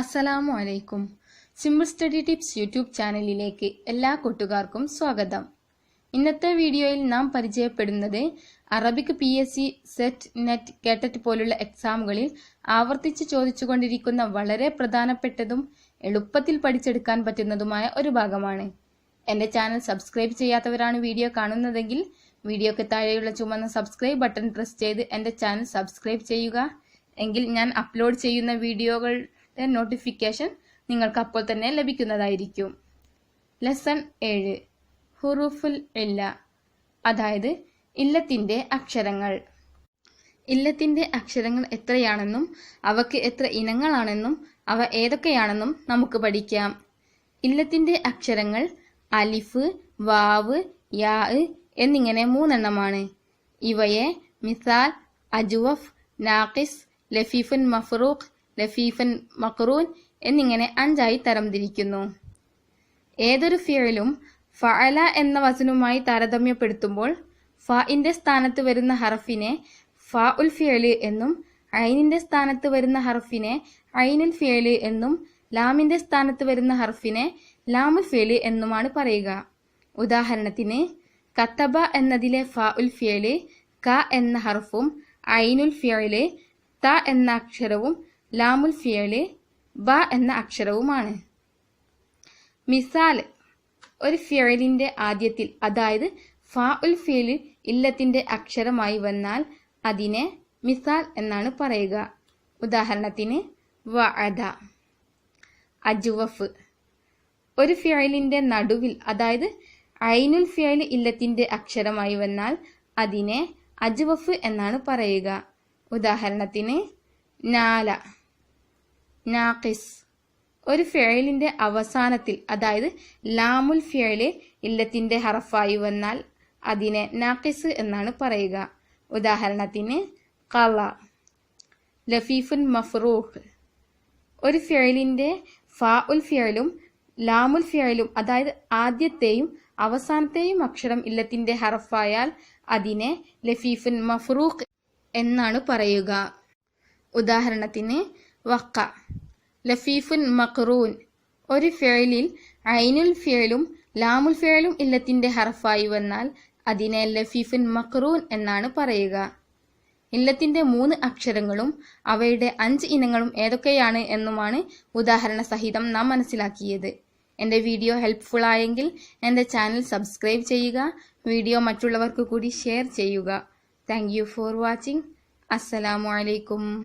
അസ്സലാമു അലൈക്കും. Simple study tips YouTube ചാനലിലേക്ക് എല്ലാ കൂട്ടുകാർക്കും സ്വാഗതം. ഇന്നത്തെ വീഡിയോയിൽ നാം പരിചയപ്പെടുന്നത് Arabic P S C SET NET KTET പോലുള്ള എക്സാമുകളിൽ ആവർത്തിച്ച് ചോദിച്ചുകൊണ്ടിരിക്കുന്ന വളരെ പ്രധാനപ്പെട്ടതും എളുപ്പത്തിൽ പഠിച്ചെടുക്കാൻ പറ്റുന്നതുമായ ഒരു ഭാഗമാണ്. എന്റെ ചാനൽ സബ്സ്ക്രൈബ് ചെയ്യാത്തവരാണ് വീഡിയോ കാണുന്നതെങ്കിൽ വീഡിയോക്ക് താഴെയുള്ള ചുമന്ന സബ്സ്ക്രൈബ് ബട്ടൺ പ്രസ് ചെയ്ത് എന്റെ ചാനൽ സബ്സ്ക്രൈബ് ചെയ്യുക. എങ്കിൽ ഞാൻ അപ്ലോഡ് ചെയ്യുന്ന വീഡിയോകളുടെ നോട്ടിഫിക്കേഷൻ നിങ്ങൾക്ക് അപ്പോൾ തന്നെ ലഭിക്കുന്നതായിരിക്കും. ലെസൺ ഏഴ്. ഹുറൂഫുൽ ഇല്ല. അതായത് ഇല്ലത്തിന്റെ അക്ഷരങ്ങൾ. ഇല്ലത്തിന്റെ അക്ഷരങ്ങൾ എത്രയാണെന്നും അവക്ക് എത്ര ഇനങ്ങളാണെന്നും അവ ഏതൊക്കെയാണെന്നും നമുക്ക് പഠിക്കാം. ഇല്ലത്തിന്റെ അക്ഷരങ്ങൾ അലിഫ് വാവ് യാ എന്നിങ്ങനെ മൂന്നെണ്ണമാണ്. ഇവയെ മിസാൽ അജുവഫ് നാഖിസ് ലഫീഫുൻ മഫറൂഖ് ലഫീഫൻ മക്റൂൻ എന്നിങ്ങനെ അഞ്ചായി തരംതിരിക്കുന്നു. ഏതൊരു ഫിയലും ഫഅല എന്ന വസനുമായി താരതമ്യപ്പെടുത്തുമ്പോൾ ഫഇന്റെ സ്ഥാനത്ത് വരുന്ന ഹർഫിനെ ഫ ഉൽ ഫിയൽ എന്നും ഐനിന്റെ സ്ഥാനത്ത് വരുന്ന ഹർഫിനെ ഐനുൽ ഫിയൽ എന്നും ലാമിന്റെ സ്ഥാനത്ത് വരുന്ന ഹർഫിനെ ലാമുൽ ഫിയൽ എന്നുമാണ് പറയുക. ഉദാഹരണത്തിന് കത്തബ എന്നതിലെ ഫ ഉൽ ഫിയൽ ക എന്ന ഹർഫും ഐനുൽ ഫിയൽ ത എന്ന അക്ഷരവും ലാമുൽ ഫിയൽ ബ എന്ന അക്ഷരവുമാണ്. മിസാൽ ഒരു ഫിയലിന്റെ ആദ്യത്തിൽ അതായത് ഫ ഉൽ ഫിയൽ ഇല്ലത്തിന്റെ അക്ഷരമായി വന്നാൽ അതിനെ മിസാൽ എന്നാണ് പറയുക. ഉദാഹരണത്തിന് വഅദ അജുവഫ്. ഒരു ഫിയലിന്റെ നടുവിൽ അതായത് ഐനുൽ ഫിയൽ ഇല്ലത്തിന്റെ അക്ഷരമായി വന്നാൽ അതിനെ അജുവഫ് എന്നാണ് പറയുക. ഉദാഹരണത്തിന് നാല. നാഖിസ്. ഒരു ഫിയലിന്റെ അവസാനത്തിൽ അതായത് ലാമുൽ ഫിയൽ ഇല്ലത്തിന്റെ ഹറഫായി വന്നാൽ അതിനെ നാഖിസ് എന്നാണ് പറയുക. ഉദാഹരണത്തിന് കള. ലഫീഫുൻ മഫ്റൂഖ് ഒരു ഫിയലിന്റെ ഫാ ഉൽ ഫിയലും ലാമുൽ ഫിയലും അതായത് ആദ്യത്തെയും അവസാനത്തെയും അക്ഷരം ഇല്ലത്തിന്റെ ഹറഫായാൽ അതിനെ ലഫീഫുൻ മഫ്റൂഖ് എന്നാണ് പറയുക. ഉദാഹരണത്തിന് വക്ക. ലഫീഫുൻ മക്റൂൻ. ഒരു ഫിയലിൽ ഐനുൽ ഫിയലും ലാമുൽ ഫിയലും ഇല്ലത്തിന്റെ ഹർഫായി വന്നാൽ അതിനെ ലഫീഫുൻ മക്റൂൻ എന്നാണ് പറയുക. ഇല്ലത്തിന്റെ മൂന്ന് അക്ഷരങ്ങളും അവയുടെ അഞ്ച് ഇനങ്ങളും ഏതൊക്കെയാണ് എന്നുമാണ് ഉദാഹരണ സഹിതം നാം മനസ്സിലാക്കിയത്. എന്റെ വീഡിയോ ഹെൽപ്ഫുൾ ആയെങ്കിൽ എന്റെ ചാനൽ സബ്സ്ക്രൈബ് ചെയ്യുക വീഡിയോ മറ്റുള്ളവർക്ക് കൂടി ഷെയർ ചെയ്യുക. Thank for watching. അസ്സലാമു അലൈക്കും.